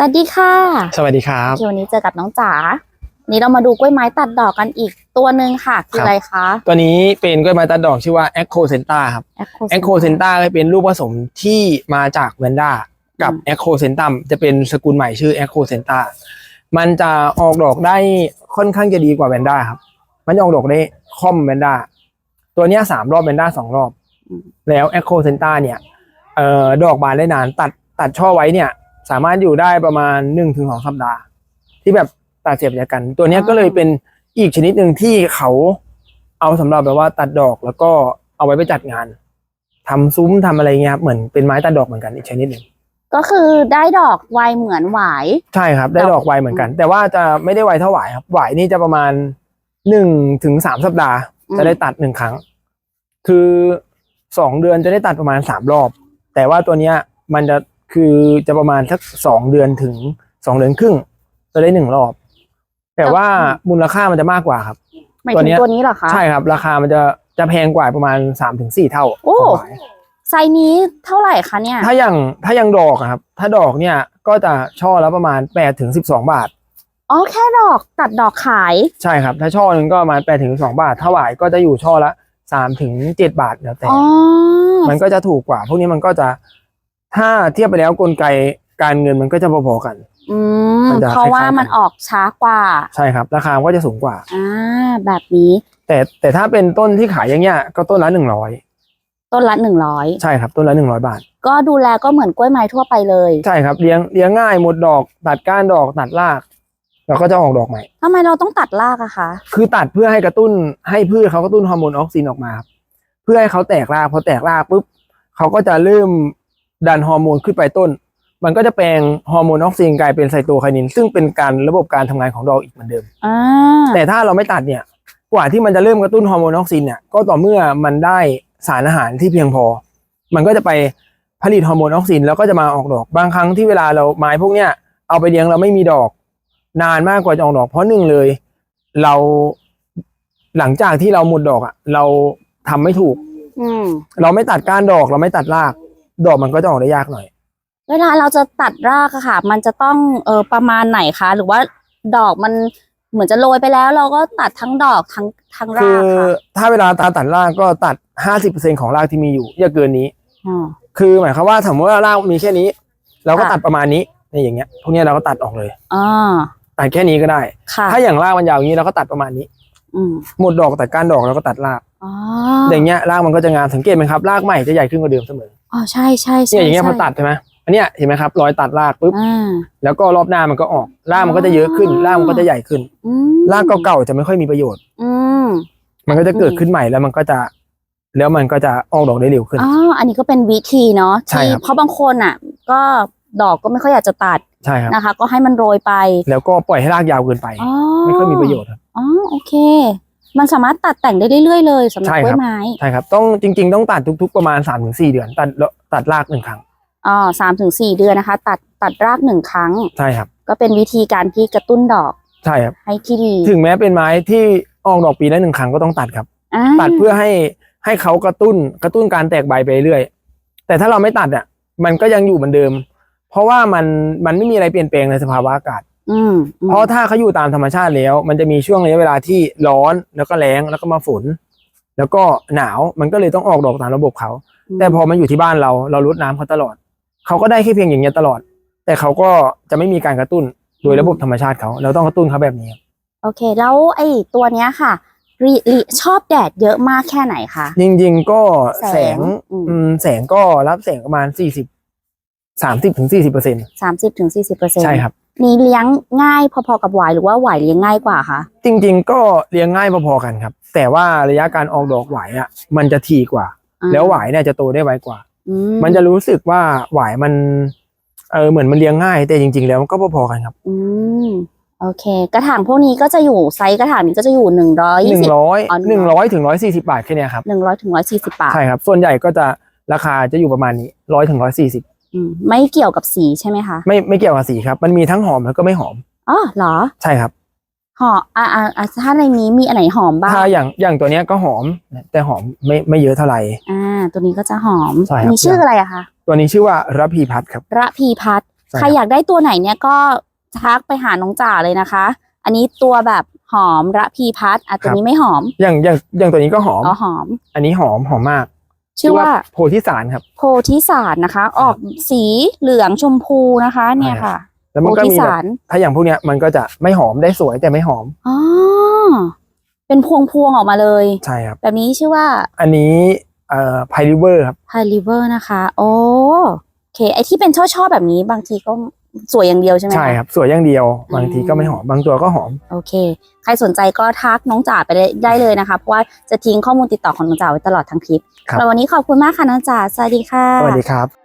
สวัสดีค่ะสวัสดีครับโอเควันนี้เจอกับน้องจ๋าวันนี้เรามาดูกล้วยไม้ตัดดอกกันอีกตัวหนึ่งค่ะคือครับอะไรคะตัวนี้เป็นกล้วยไม้ตัดดอกชื่อว่า Echo c e n t a ครับ Echo Echo c e n t a ก็เป็นลูกผสมที่มาจากแวนด้ากับ Echo c e n t u m จะเป็นสกุลใหม่ชื่อ Echo c e n t a มันจะออกดอกได้ค่อนข้างจะดีกว่าแวนด้าครับ มันจะออกดอกได้ค่อมแวนด้าตัวเนี้ยสามรอบแวนด้าสองรอบ แล้ว Echo c e n t a เนี่ยเอ่อดอกบานได้นานตัดตัดช่อไว้เนี่ย สามารถอยู่ได้ประมาณหนึ่งถึงสองสัปดาห์ ที่แบบตัดเสียบจากกัน ตัวเนี้ยก็เลยเป็นอีกชนิดหนึ่งที่เขาเอาสำหรับแบบว่าตัดดอกแล้วก็เอาไว้ไปจัดงานทำซุ้มทำอะไรเงี้ยครับเหมือนเป็นไม้ตัดดอกเหมือนกันอีกชนิดหนึ่งก็คือได้ดอกไวเหมือนหวายใช่ครับ ได้ดอกไวเหมือนกัน แต่ว่าจะไม่ได้ไวเท่าหวายครับหวายนี่จะประมาณหนึ่งถึงสามสัปดาห์อืมจะได้ตัดหนึ่งครั้ง คือสองเดือนจะได้ตัดประมาณสามรอบ แต่ว่าตัวเนี้ยมันจะ คือจะประมาณสักสองเดือนถึงสองเดือนครึ่งจะได้หนึ่งรอบ แต่ว่ามูลค่ามันจะมากกว่าครับหมายตัวถึเนี้งยตัวนี้เหรอคะใช่ครับ ราคามันจะจะแพงกว่าประมาณสามถึงสี่เท่าโอ้ของหวายไซส์นี้เท่าไหร่คะเนี่ย ถ้าอย่างถ้ายังดอกอะครับ ถ้าดอกเนี่ยก็จะช่อละประมาณแปดถึงสิบสองบาทอ๋อแค่ดอกตัดดอกขาย ใช่ครับ ถ้าช่อหนึ่งก็ประมาณแปดถึงสองบาทถ้าหวายก็จะอยู่ช่อละสามถึงเจ็ดบาทแล้วแต่อ๋อมันก็จะถูกกว่า พวกนี้มันก็จะ ถ้าเทียบไปแล้วกลไกการเงินมันก็จะพอๆกัน อืม มันจะเพราะว่าคล้ายๆกัน มันออกช้ากว่า ใช่ครับ ราคามันก็จะสูงกว่า อ่า แบบนี้แต่แต่ถ้าเป็นต้นที่ขายอย่างเงี้ยก็ต้นละหนึ่งร้อยต้นละหนึ่งร้อยใช่ครับต้นละหนึ่งร้อยบาท ก็ดูแลก็เหมือนกล้วยไม้ทั่วไปเลยใช่ครับเลี้ยงเลี้ยงง่ายหมดดอกตัดก้านดอกตัดรากแล้วก็จะออกดอกใหม่ ทำไมเราต้องตัดรากอะคะคือตัดเพื่อให้กระตุ้นให้พืชเขากระตุ้นฮอร์โมนออกซินออกมาครับเพื่อให้เขาแตกรากพอแตกรากปุ๊บเขาก็จะเริ่ม ดันฮอร์โมนขึ้นไปต้น มันก็จะแปลงฮอร์โมนออกซินกลายเป็นไซโตไคนิน ซึ่งเป็นการระบบการทำงานของดอกอีกเหมือนเดิมอ่าแต่ถ้าเราไม่ตัดเนี่ยกว่าที่มันจะเริ่มกระตุ้นฮอร์โมนออกซินเนี่ยก็ต่อเมื่อมันได้สารอาหารที่เพียงพอ มันก็จะไปผลิตฮอร์โมนออกซินแล้วก็จะมาออกดอก บางครั้งที่เวลาเราไม้พวกเนี้ยเอาไปเลี้ยงเราไม่มีดอก นานมากกว่าจะออกดอกเพราะหนึ่งเลย เราหลังจากที่เราหมดดอกอะ เราทำไม่ถูกอืมเราไม่ตัดก้านดอก เราไม่ตัดราก ดอกมันก็จะออกได้ยากหน่อย เวลาเราจะตัดรากอะค่ะ มันจะต้องเออประมาณไหนคะ หรือว่าดอกมันเหมือนจะโรยไปแล้ว เราก็ตัดทั้งดอกทั้งทั้งคืราอกค่ะถ้าเวลาตาตัดรากก็ตัดห้าสิบเปอร์เซ็นของรากที่มีอยู่อย่าเกินนี้ อ๋อ คือหมายความว่าสมมติว่ารากมีแค่นี้ เราก็ค่ะ ตัดประมาณนี้นี่อย่างเงี้ยพวกเนี้ยเราก็ตัดออกเลยอ๋อตัดแค่นี้ก็ได้ ค่ะถ้าอย่างรากมันยาวอย่างนี้เราก็ตัดประมาณนี้ อืมหมดดอกตัดก้านดอกแล้วก็ตัดราก อ๋ออย่างเงี้ยรากมันก็จะงามสังเกตไหมครับรากใหม่จะใหญ่ขึ้นกว่าเดิมเสมออ๋อใช่ใช่ใช่เนี่ยอย่างเงี้ยพอใช่ตัดใช่ไหมอันเนี้ยเห็นไหมครับรอยตัดรากปุ๊บอ่าแล้วก็รอบหน้ามันก็ออกรากมันก็จะเยอะขึ้นอ๋อรากมันก็จะใหญ่ขึ้นอืมรากเก่าๆจะไม่ค่อยมีประโยชน์ อืมมันก็จะเกิดอืมขึ้นใหม่แล้วมันก็จะแล้วมันก็จะออกดอกได้เร็วขึ้นอ๋ออันนี้ก็เป็นวิธีเนาะใช่ที่ครับเพราะบางคนอะ ก็ดอกก็ไม่ค่อยอยากจะตัดใช่ครับนะคะ ก็ให้มันโรยไป แล้วก็ปล่อยให้รากยาวเกินไปอ๋อไม่ค่อยมีประโยชน์ครับอ๋อโอเค มันสามารถตัดแต่งได้เรื่อยๆเลยสำหรับใช่กคล้รัวบ ยไม้ใช่ครับต้องจริง ๆ ต้องตัดทุก ๆ ประมาณ3าถึงสเดือน ตัดตัดรากหนึ่งครั้งอ๋อสามถึงสี่เดือนนะคะ ตัดตัดรากหนึ่งครั้ง ใช่ครับก็เป็นวิธีการที่กระตุ้นดอกใช่ครับ ให้ที่ดีถึงแม้เป็นไม้ที่ออกดอกปีละหนึ่งครั้งก็ต้องตัดครับ อ่าตัดเพื่อให้ให้เขากระตุ้นกระตุ้นการแตกใบไปเรื่อยแต่ถ้าเราไม่ตัดอะมันก็ยังอยู่เหมือนเดิม เพราะว่ามันมันไม่มีอะไรเปลี่ยนแปลงในสภาวะอากาศ อืมอืมเพราะถ้าเขาอยู่ตามธรรมชาติแล้ว มันจะมีช่วงระยะเวลาที่ร้อนแล้วก็แล้งแล้วก็มาฝน แล้วก็หนาวมันก็เลยต้องออกดอกตามระบบเขา แต่พอมันอยู่ที่บ้านเราเราลดน้ำเขาตลอด เขาก็ได้แค่เพียงอย่างเงี้ยตลอด แต่เขาก็จะไม่มีการกระตุ้นโดยระบบธรรมชาติเขาเราต้องกระตุ้นเขาแบบนี้ครับโอเค แล้วไอ้ตัวเนี้ยค่ะริริชอบแดดเยอะมากแค่ไหนคะจริงๆก็แสแสงงอืมอืมแสงก็รับแสงประมาณสี่สิบสามสิบถึงสี่สิบเปอร์เซ็นสามสิบถึงสี่สิบเปอร์เซ็นต์ใช่ครับ นี่เลี้ยงง่ายพอๆกับหวายหรือว่าหวายเลี้ยงง่ายกว่าคะจริง ๆ ก็เลี้ยงง่ายพอๆกันครับ แต่ว่าระยะการออกดอกหวายอะมันจะถี่กว่าอ่าแล้วหวายเนี่ยจะโตได้ไวกว่าอืมันจะรู้สึกว่าหวายมันเออเหมือนมันเลี้ยงง่าย แต่จริง ๆ แล้วมันก็พอๆกันครับ อืมโอเค กระถางพวกนี้ก็จะอยู่ไซส์กระถางนี้ก็จะอยู่หนึ่งร้อยหยี่นึ่สิงบร้อยอ๋อหนึ่งร้อยถึงร้อยสี่สิบาทแค่เนี้ยครับหนึ่งร้อยถึงร้อยสี่สิบบาทใช่ครับส่วนใหญ่ก็จะราคาจะอยู่ประมาณนี้ร้อยถึงร้อยสี่สิบ อืมไม่เกี่ยวกับสีใช่ไหมคะไม่ไม่เกี่ยวกับสีครับ มันมีทั้งหอมแล้วก็ไม่หอม อ๋อเหรอใช่ครับ หอมอ่าอ่าอ่าถ้าในนี้มีอันไหนหอมบ้างถ้าอย่างอย่างตัวเนี้ยก็หอม แต่หอมไม่ไม่เยอะเท่าไหร่ อ่า ตัวนี้ก็จะหอมใช่ครับมีชื่ออะไรอะคะตัวนี้ชื่อว่าระพีพัดครับ ระพีพัฒน์ใช่ใครอยากได้ตัวไหนเนี่ยก็ทักไปหาน้องจ่าเลยนะคะ อันนี้ตัวแบบหอมระพีพัดอะตัวนี้ไม่หอมอย่างอย่างอย่างตัวนี้ก็หอม อ๋อหอม อันนี้หอมหอมมาก ชื่อว่าโพธิสารครับ โพธิสารนะคะ ออกสีเหลืองชมพูนะคะ เนี่ยค่ะแล้วโพมันก็ธิมีแบสาบรถ้าอย่างพวกเนี้ยมันก็จะไม่หอมได้สวยแต่ไม่หอมอ๋อเป็นพวงพวงๆออกมาเลย ใช่ครับ แบบนี้ชื่อว่า อันนี้เอ่อไพริเวอร์ครับไฮลิเวอร์นะคะ โอ้โอเค ไอที่เป็นช่อๆแบบนี้บางทีก็ สวยอย่างเดียวใช่ไหมะใช่ครับ สวยอย่างเดียว บางทีก็ไม่หอม บางตัวก็หอม โอเค ใครสนใจก็ทักน้องจ๋าไปได้ได้เลยนะคะ เพราะว่าจะทิ้งข้อมูลติดต่อของน้องจ๋าไว้ตลอดทั้งคลิปครับ แล้ววันนี้ขอบคุณมากค่ะน้องจ๋า สวัสดีค่ะ สวัสดีครับ